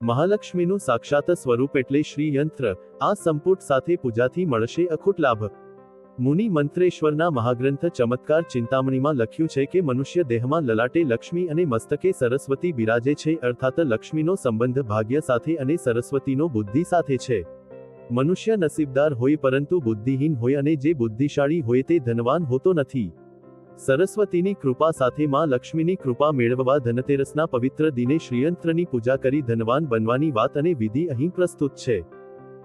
મહાલક્ષ્મીનું સાક્ષાત સ્વરૂપ એટલે શ્રી યંત્ર આ સંપુટ સાથે પૂજાથી મળશે અખૂટ લાભ. મુનિ મંત્રેશ્વરના મહાગ્રંથ ચમત્કાર ચિંતામણીમાં લખ્યું છે કે મનુષ્ય દેહમાં લલાટે લક્ષ્મી અને મસ્તકે સરસ્વતી બિરાજે છે અર્થાત લક્ષ્મીનો સંબંધ ભાગ્ય સાથે અને સરસ્વતીનો બુદ્ધિ સાથે છે. મનુષ્ય નસીબદાર હોય પરંતુ બુદ્ધિહીન હોય અને જે બુદ્ધિશાળી હોય તે ધનવાન હોતો નથી. સરસ્વતીની કૃપા સાથે માં લક્ષ્મીની કૃપા મેળવવા ધનતેરસના પવિત્ર દિને શ્રીયંત્રની પૂજા કરી ધનવાન બનવાની વાત અને વિધિ અહીં પ્રસ્તુત છે.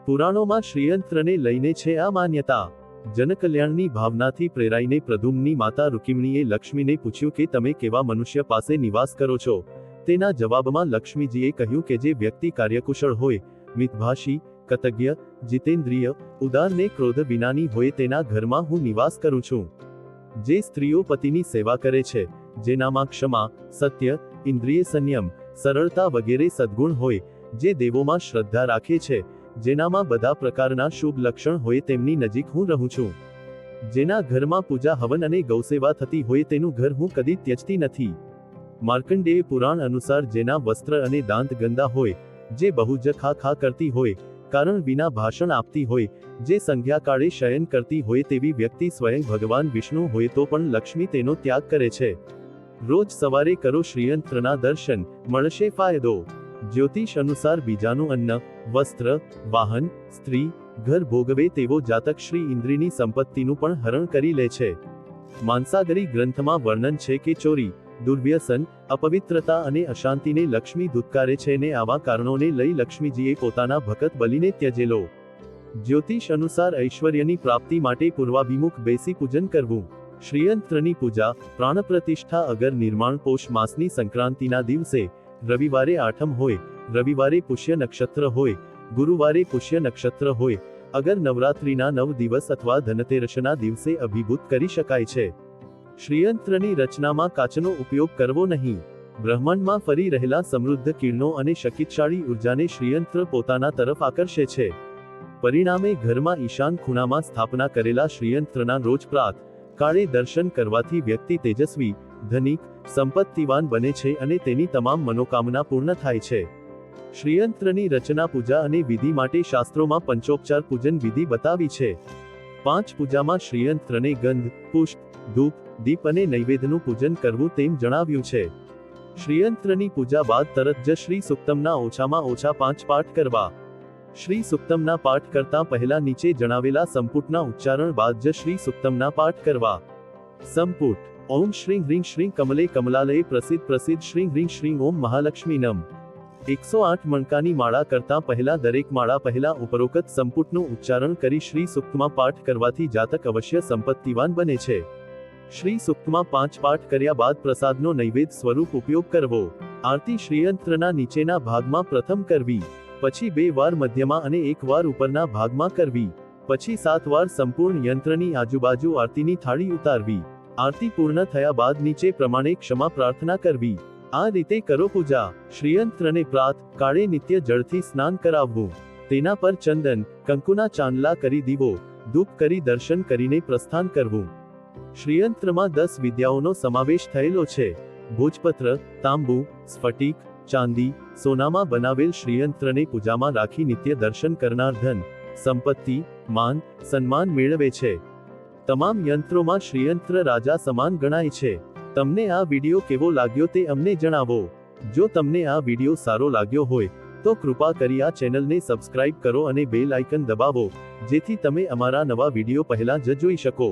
પુરાણોમાં શ્રીયંત્રને લઈને છે આ માન્યતા. જનકલ્યાણની ભાવનાથી પ્રેરાઈને પ્રધુમની માતા રૂકિમણીએ લક્ષ્મીને પૂછ્યું કે તમે કેવા મનુષ્ય પાસે નિવાસ કરો છો? તેના જવાબમાં લક્ષ્મીજીએ કહ્યું કે જે વ્યક્તિ કાર્યકુશળ હોય, મિતભાષી, કતજ્ઞ, જીતેન્દ્રિય, ઉદારને ક્રોધ વિનાની હોય તેના ઘરમાં હું નિવાસ કરું છું. જે સ્ત્રીઓ પતિની સેવા કરે છે, જેનામાં ક્ષમા, સત્ય, ઇન્દ્રિય સંયમ, સરળતા વગેરે સદગુણ હોય, જે દેવોમાં શ્રદ્ધા રાખે છે, જેનામાં બધા પ્રકારના શુભ લક્ષણ હોય તેમની નજીક હું રહું છું. જેના ઘરમાં પૂજા, હવન અને ગૌસેવા થતી હોય તેનું ઘર હું કદી ત્યજતી નથી. માર્કંડેય પુરાણ અનુસાર જેના વસ્ત્ર અને દાંત ગંદા હોય, જે બહુ જ ખા ખા કરતી હોય કારણ વિના ભાષણ આપતી હોય, જે સંધ્યાકાળે શયન કરતી હોય તેવી વ્યક્તિ સ્વયં ભગવાન વિષ્ણુ હોય તો પણ લક્ષ્મી તેનો ત્યાગ કરે છે. રોજ સવારે કરો શ્રીયંત્રના દર્શન, મળશે ફાયદો. જ્યોતિષ અનુસાર બીજાનું અન્ન, વસ્ત્ર, વાહન, સ્ત્રી, ઘર ભોગવે તેવો જાતક શ્રી ઇન્દ્રિની સંપત્તિનું પણ હરણ કરી લે છે. માંસાગરી ગ્રંથમાં વર્ણન છે કે ચોરી દુર્વ્યસન, અપવિત્રતા અને અશાંતિને લક્ષ્મી ધુતકારે છે ને આવા કારણોને લઈ લક્ષ્મીજીએ પોતાના ભકત બલીને ત્યજેલો. જ્યોતિષ અનુસાર ઐશ્વર્યની પ્રાપ્તિ માટે પૂર્વાભિમુખ બેસી પૂજન કરવું. શ્રીયંત્રની પૂજા પ્રાણ અગર નિર્માણ પોષ માસની સંક્રાંતિના દિવસે, રવિવારે આઠમ હોય, રવિવારે પુષ્ય નક્ષત્ર હોય, ગુરુવારે પુષ્ય નક્ષત્ર હોય, અગર નવરાત્રિના નવ દિવસ અથવા ધનતેરસના દિવસે અભિભૂત કરી શકાય છે. શ્રીયંત્રની રચનામાં કાચનો ઉપયોગ કરવો નહીં. બ્રહ્માંડમાં ફરી રહેલા સમૃદ્ધ કિરણો અને શકિતશાળી ઉર્જાને શ્રીયંત્ર પોતાના તરફ આકર્ષે છે. પરિણામે ઘરમાં ઈશાન ખૂણામાં સ્થાપના કરેલા શ્રીયંત્રના રોજ પ્રાત, કાળે દર્શન કરવાથી વ્યક્તિ તેજસ્વી, ધનિક, સંપત્તિવાન બને છે અને તેની તમામ મનોકામના પૂર્ણ થાય છે. શ્રીયંત્રની રચના પૂજા અને વિધિ માટે શાસ્ત્રોમાં પંચોપચાર પૂજન વિધિ બતાવી છે. પાંચ પૂજામાં શ્રીયંત્રને ગંધ, પુષ્પ ધૂપ, દીપ અને નૈવેદ્યનું પૂજન કરવું તેમ જણાવ્યું છે. શ્રીયંત્રની પૂજા બાદ તરત જ શ્રી સુક્તમના ઓછામાં ઓછા પાંચ પાઠ કરવા. શ્રી સુક્તમના પાઠ કરતા પહેલા નીચે જણાવેલા સંપુટના ઉચ્ચારણ બાદ જ શ્રી સુક્તમના પાઠ કરવા. સંપુટ, ઓમ શ્રી હ્રીં શ્રી કમલે કમલાલય પ્રસિદ્ધ પ્રસિદ્ધ શ્રી હ્રીં શ્રી ઓમ મહાલક્ષ્મી નમ એકસો આઠ મણકાની માળા કરતા પહેલા દરેક માળા પહેલા ઉપરોક્ત સંપુટનું ઉચ્ચારણ કરી શ્રી સુક્તમાં પાઠ કરવાથી જાતક અવશ્ય સંપત્તિવાન બને છે. શ્રી સુક્તમાં પાંચ પાઠ કર્યા બાદ પ્રસાદનો નૈવેદ્ય સ્વરૂપ ઉપયોગ કરવો. આરતી શ્રીયંત્રના નીચેના ભાગમાં પ્રથમ કરવી. પછી બે વાર મધ્યમાં અને એક વાર ઉપરના ભાગમાં કરવી. પછી સાત વાર સંપૂર્ણ યંત્રની આજુબાજુ આરતીની થાળી ઉતારવી. આરતી પૂર્ણ થયા બાદ નીચે પ્રમાણે ક્ષમા પ્રાર્થના કરવી. આ રીતે કરો પૂજા. શ્રીયંત્રને પ્રાત, કાળે નિત્ય જળથી સ્નાન કરાવવું. તેના પર ચંદન, કંકુના ચાંદલા કરી દીવો. ધૂપ કરી દર્શન કરીને પ્રસ્થાન કરવું. શ્રીયંત્રમાં દસ વિદ્યાઓનો સમાવેશ થયેલો છે. ભોજપત્ર, તાંબુ, સ્ફટિક, ચાંદી, સોનામાં બનાવેલ શ્રીયંત્રને પૂજામાં રાખી નિત્ય દર્શન કરનાર ધન, સંપત્તિ, માન, સન્માન મેળવે છે. તમામ યંત્રોમાં શ્રીયંત્ર રાજા સમાન ગણાય છે. તમને આ વિડિયો કેવો લાગ્યો તે અમને જણાવો. જો તમને આ વિડિયો સારો લાગ્યો હોય, તો કૃપા કરી આ ચેનલને સબસ્ક્રાઇબ કરો અને બેલ આઇકન દબાવો, જેથી તમે અમારા નવા વિડિયો પહેલા જ જોઈ શકો.